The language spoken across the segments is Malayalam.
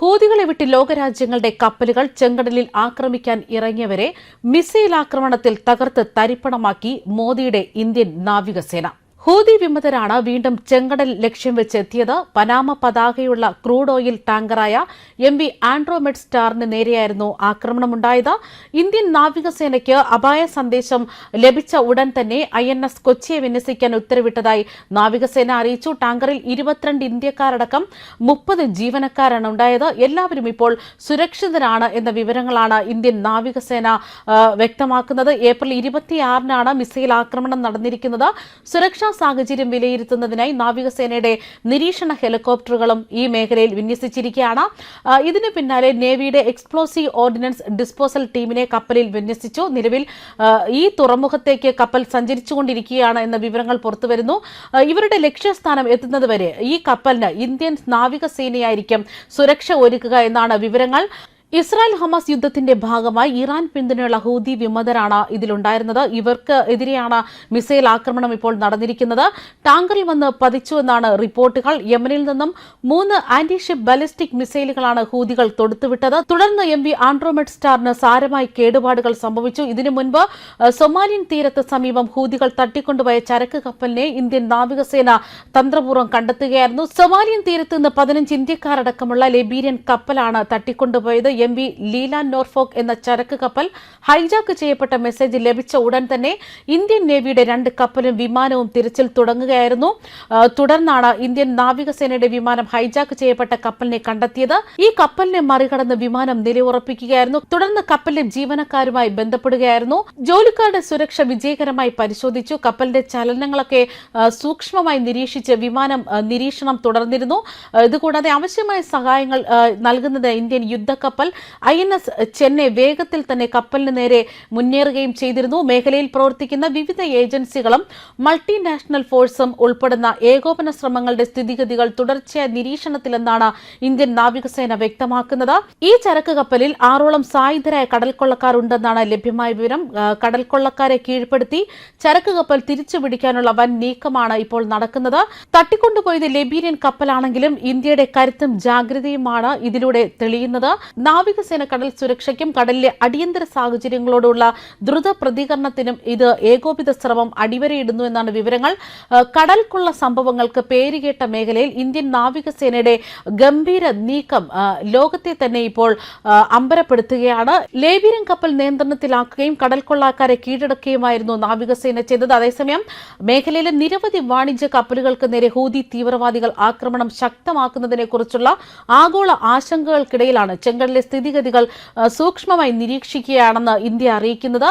ഹൂതികളെ വിട്ട് ലോകരാജ്യങ്ങളുടെ കപ്പലുകൾ ചെങ്കടലിൽ ആക്രമിക്കാൻ ഇറങ്ങിയവരെ മിസൈൽ ആക്രമണത്തിൽ തകർത്ത് തരിപ്പണമാക്കി മോദിയുടെ ഇന്ത്യൻ നാവികസേന. ഹൂതി വിമതരാണ് വീണ്ടും ചെങ്കടൽ ലക്ഷ്യം വെച്ചെത്തിയത്. പനാമ പതാകയുള്ള ക്രൂഡ് ഓയിൽ ടാങ്കറായ എം വി ആൻഡ്രോമെഡ് സ്റ്റാറിന് നേരെയായിരുന്നു ആക്രമണമുണ്ടായത്. ഇന്ത്യൻ നാവികസേനയ്ക്ക് അപായ സന്ദേശം ലഭിച്ച ഉടൻ തന്നെ ഐ എൻ എസ് കൊച്ചിയെ വിന്യസിക്കാൻ ഉത്തരവിട്ടതായി നാവികസേന അറിയിച്ചു. ടാങ്കറിൽ ഇരുപത്തിരണ്ട് ഇന്ത്യക്കാരടക്കം മുപ്പത് ജീവനക്കാരാണ് ഉണ്ടായത്. എല്ലാവരും ഇപ്പോൾ സുരക്ഷിതരാണ് എന്ന വിവരങ്ങളാണ് ഇന്ത്യൻ നാവികസേന വ്യക്തമാക്കുന്നത്. ഏപ്രിൽ ഇരുപത്തിയാറിനാണ് മിസൈൽ ആക്രമണം നടന്നിരിക്കുന്നത്. സുരക്ഷാ സാഹചര്യം വിലയിരുത്തുന്നതിനായി നാവികസേനയുടെ നിരീക്ഷണ ഹെലികോപ്റ്ററുകളും ഈ മേഖലയിൽ വിന്യസിച്ചിരിക്കുകയാണ്. ഇതിന് പിന്നാലെ നേവിയുടെ എക്സ്പ്ലോസീവ് ഓർഡിനൻസ് ഡിസ്പോസൽ ടീമിനെ കപ്പലിൽ വിന്യസിച്ചു. നിലവിൽ ഈ തുറമുഖത്തേക്ക് കപ്പൽ സഞ്ചരിച്ചുകൊണ്ടിരിക്കുകയാണ് എന്ന വിവരങ്ങൾ പുറത്തുവരുന്നു. ഇവരുടെ ലക്ഷ്യസ്ഥാനം എത്തുന്നതുവരെ ഈ കപ്പലിന് ഇന്ത്യൻ നാവികസേനയായിരിക്കും സുരക്ഷ ഒരുക്കുക എന്നാണ് വിവരങ്ങൾ. ഇസ്രായേൽ ഹമാസ് യുദ്ധത്തിന്റെ ഭാഗമായി ഇറാൻ പിന്തുണയുള്ള ഹൂതി വിമതരാണ് ഇതിലുണ്ടായിരുന്നത്. ഇവർക്ക് എതിരെയാണ് മിസൈൽ ആക്രമണം ഇപ്പോൾ നടന്നിരിക്കുന്നത്. ടാങ്കറിൽ വന്ന് പതിച്ചുവെന്നാണ് റിപ്പോർട്ടുകൾ. യമനിൽ നിന്നും മൂന്ന് ആന്റിഷിപ്പ് ബാലിസ്റ്റിക് മിസൈലുകളാണ് ഹൂതികൾ തൊടുത്തുവിട്ടത്. തുടർന്ന് എം വി ആൻഡ്രോമെഡ് സ്റ്റാറിന് സാരമായി കേടുപാടുകൾ സംഭവിച്ചു. ഇതിനു മുൻപ് സൊമാലിയൻ തീരത്ത് സമീപം ഹൂതികൾ തട്ടിക്കൊണ്ടുപോയ ചരക്ക് കപ്പലിനെ ഇന്ത്യൻ നാവികസേന തന്ത്രപൂർവം കണ്ടെത്തുകയായിരുന്നു. സൊമാലിയൻ തീരത്ത് നിന്ന് പതിനഞ്ച് ഇന്ത്യക്കാരടക്കമുള്ള ലെബീരിയൻ കപ്പലാണ് തട്ടിക്കൊണ്ടുപോയത്. എം വി ലീല നോർഫോക്ക് എന്ന ചരക്ക് കപ്പൽ ഹൈജാക്ക് ചെയ്യപ്പെട്ട മെസ്സേജ് ലഭിച്ച ഉടൻ തന്നെ ഇന്ത്യൻ നേവിയുടെ രണ്ട് കപ്പലും വിമാനവും തിരച്ചിൽ തുടങ്ങുകയായിരുന്നു. തുടർന്നാണ് ഇന്ത്യൻ നാവികസേനയുടെ വിമാനം ഹൈജാക്ക് ചെയ്യപ്പെട്ട കപ്പലിനെ കണ്ടെത്തിയത്. ഈ കപ്പലിനെ മറികടന്ന് വിമാനം നിലയുറപ്പിക്കുകയായിരുന്നു. തുടർന്ന് കപ്പലിലെ ജീവനക്കാരുമായി ബന്ധപ്പെടുകയായിരുന്നു. ജോലിക്കാരുടെ സുരക്ഷ വിജയകരമായി പരിശോധിച്ചു. കപ്പലിന്റെ ചലനങ്ങളൊക്കെ സൂക്ഷ്മമായി നിരീക്ഷിച്ച് വിമാനം നിരീക്ഷണം തുടർന്നിരുന്നു. ഇതുകൂടാതെ ആവശ്യമായ സഹായങ്ങൾ നൽകുന്നത് ഇന്ത്യൻ യുദ്ധക്കപ്പൽ ഐ എൻ എസ് ചെന്നൈ വേഗത്തിൽ തന്നെ കപ്പലിന് നേരെ മുന്നേറുകയും ചെയ്തിരുന്നു. മേഖലയിൽ പ്രവർത്തിക്കുന്ന വിവിധ ഏജൻസികളും മൾട്ടിനാഷണൽ ഫോഴ്സും ഉൾപ്പെടുന്ന ഏകോപന ശ്രമങ്ങളുടെ സ്ഥിതിഗതികൾ തുടർച്ചയായ നിരീക്ഷണത്തിലെന്നാണ് ഇന്ത്യൻ നാവികസേന വ്യക്തമാക്കുന്നത്. ഈ ചരക്ക് കപ്പലിൽ ആറോളം സായുധരായ കടൽക്കൊള്ളക്കാരുണ്ടെന്നാണ് ലഭ്യമായ വിവരം. കടൽക്കൊള്ളക്കാരെ കീഴ്പ്പെടുത്തി ചരക്ക് കപ്പൽ തിരിച്ചുപിടിക്കാനുള്ള വൻ നീക്കമാണ് ഇപ്പോൾ നടക്കുന്നത്. തട്ടിക്കൊണ്ടുപോയത് ലെബീനിയൻ കപ്പലാണെങ്കിലും ഇന്ത്യയുടെ കരുത്തും ജാഗ്രതയുമാണ് ഇതിലൂടെ തെളിയുന്നത്. നാവികസേന കടൽ സുരക്ഷയ്ക്കും കടലിലെ അടിയന്തര സാഹചര്യങ്ങളോടുള്ള ദ്രുത പ്രതികരണത്തിനും ഇത് ഏകോപിത ശ്രമം അടിവരയിടുന്നു എന്നാണ് വിവരങ്ങൾ. കടൽക്കുള്ള സംഭവങ്ങൾക്ക് പേരുകേട്ട മേഖലയിൽ ഇന്ത്യൻ നാവികസേനയുടെ ഗംഭീര നീക്കം ലോകത്തെ തന്നെ ഇപ്പോൾ അമ്പരപ്പെടുത്തുകയാണ്. ലേബിരം കപ്പൽ നിയന്ത്രണത്തിലാക്കുകയും കടൽ കൊള്ളക്കാരെ കീഴടക്കുകയുമായിരുന്നു നാവികസേന ചെയ്തത്. അതേസമയം മേഖലയിലെ നിരവധി വാണിജ്യ കപ്പലുകൾക്ക് നേരെ ഹൂതി തീവ്രവാദികൾ ആക്രമണം ശക്തമാക്കുന്നതിനെക്കുറിച്ചുള്ള ആഗോള ആശങ്കകൾക്കിടയിലാണ് ചെങ്കടലിലെ സ്ഥിതിഗതികൾ സൂക്ഷ്മമായി നിരീക്ഷിക്കുകയാണെന്ന് ഇന്ത്യ അറിയിക്കുന്നത്.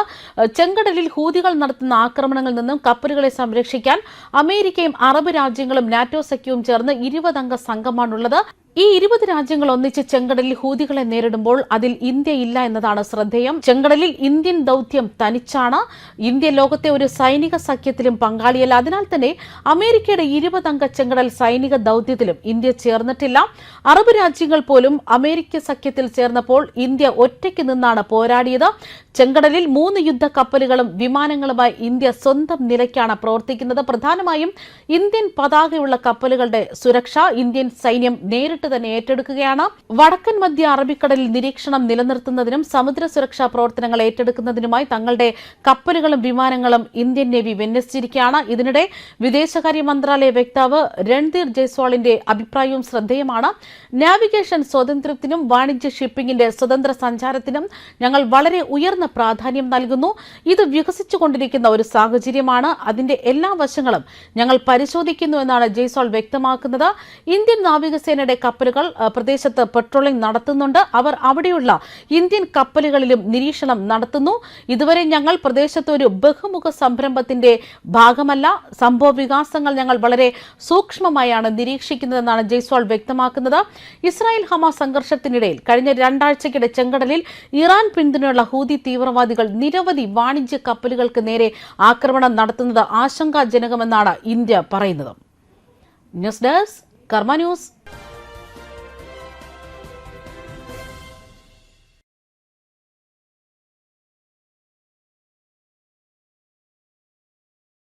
ചെങ്കടലിൽ ഹൂതികൾ നടത്തുന്ന ആക്രമണങ്ങളിൽ നിന്നും കപ്പലുകളെ സംരക്ഷിക്കാൻ അമേരിക്കയും അറബ് രാജ്യങ്ങളും നാറ്റോ സഖ്യവും ചേർന്ന് ഇരുപതംഗ സംഘമാണുള്ളത്. ഈ ഇരുപത് രാജ്യങ്ങൾ ഒന്നിച്ച് ചെങ്കടലിൽ ഹൂതികളെ നേരിടുമ്പോൾ അതിൽ ഇന്ത്യ ഇല്ല എന്നതാണ് ശ്രദ്ധേയം. ചെങ്കടലിൽ ഇന്ത്യൻ ദൗത്യം തനിച്ചാണ്. ഇന്ത്യ ലോകത്തെ ഒരു സൈനിക സഖ്യത്തിലും പങ്കാളിയല്ല. അതിനാൽ തന്നെ അമേരിക്കയുടെ ഇരുപതംഗ ചെങ്കടൽ സൈനിക ദൗത്യത്തിലും ഇന്ത്യ ചേർന്നിട്ടില്ല. അറബ് രാജ്യങ്ങൾ പോലും അമേരിക്ക സഖ്യത്തിൽ ചേർന്നപ്പോൾ ഇന്ത്യ ഒറ്റയ്ക്ക് നിന്നാണ് പോരാടിയത്. ചെങ്കടലിൽ മൂന്ന് യുദ്ധ കപ്പലുകളും വിമാനങ്ങളുമായി ഇന്ത്യ സ്വന്തം നിലയ്ക്കാണ് പ്രവർത്തിക്കുന്നത്. പ്രധാനമായും ഇന്ത്യൻ പതാകയുള്ള കപ്പലുകളുടെ സുരക്ഷ ഇന്ത്യൻ സൈന്യം നേരിട്ട് തന്നെ ഏറ്റെടുക്കുകയാണ്. വടക്കൻ മധ്യ അറബിക്കടലിൽ നിരീക്ഷണം നിലനിർത്തുന്നതിനും സമുദ്ര സുരക്ഷാ പ്രവർത്തനങ്ങൾ ഏറ്റെടുക്കുന്നതിനുമായി തങ്ങളുടെ കപ്പലുകളും വിമാനങ്ങളും ഇന്ത്യൻ നേവി വിന്യസിച്ചിരിക്കുകയാണ്. ഇതിനിടെ വിദേശകാര്യ മന്ത്രാലയ വക്താവ് രൺധീർ ജയ്സ്വാളിന്റെ അഭിപ്രായവും ശ്രദ്ധേയമാണ്. നാവിഗേഷൻ സ്വാതന്ത്ര്യത്തിനും വാണിജ്യ ഷിപ്പിംഗിന്റെ സ്വതന്ത്ര സഞ്ചാരത്തിനും ഞങ്ങൾ വളരെ ഉയർന്ന പ്രാധാന്യം നൽകുന്നു. ഇത് വികസിച്ചുകൊണ്ടിരിക്കുന്ന ഒരു സാഹചര്യമാണ്. അതിന്റെ എല്ലാ വശങ്ങളും ഞങ്ങൾ പരിശോധിക്കുന്നു എന്നാണ് ജയ്സ്വാൾ വ്യക്തമാക്കുന്നത്. ഇന്ത്യൻ നാവികസേനയുടെ കപ്പലുകൾ പ്രദേശത്ത് പെട്രോളിംഗ് നടത്തുന്നുണ്ട്. അവർ അവിടെയുള്ള ഇന്ത്യൻ കപ്പലുകളിലും നിരീക്ഷണം നടത്തുന്നു. ഇതുവരെ ഞങ്ങൾ പ്രദേശത്ത് ഒരു ബഹുമുഖ സംരംഭത്തിന്റെ ഭാഗമല്ല. സംഭവ വികാസങ്ങൾ ഞങ്ങൾ വളരെ സൂക്ഷ്മമായാണ് നിരീക്ഷിക്കുന്നതെന്നാണ് ജയ്സ്വാൾ വ്യക്തമാക്കുന്നത്. ഇസ്രായേൽ ഹമാസ് സംഘർഷത്തിനിടയിൽ കഴിഞ്ഞ രണ്ടാഴ്ചക്കിടെ ചെങ്കടലിൽ ഇറാൻ പിന്തുണയുള്ള ഹൂതി തീവ്രവാദികൾ നിരവധി വാണിജ്യ കപ്പലുകൾക്ക് നേരെ ആക്രമണം നടത്തുന്നത് ആശങ്കാജനകമെന്നാണ് ഇന്ത്യ പറയുന്നത്. News desk Karma news.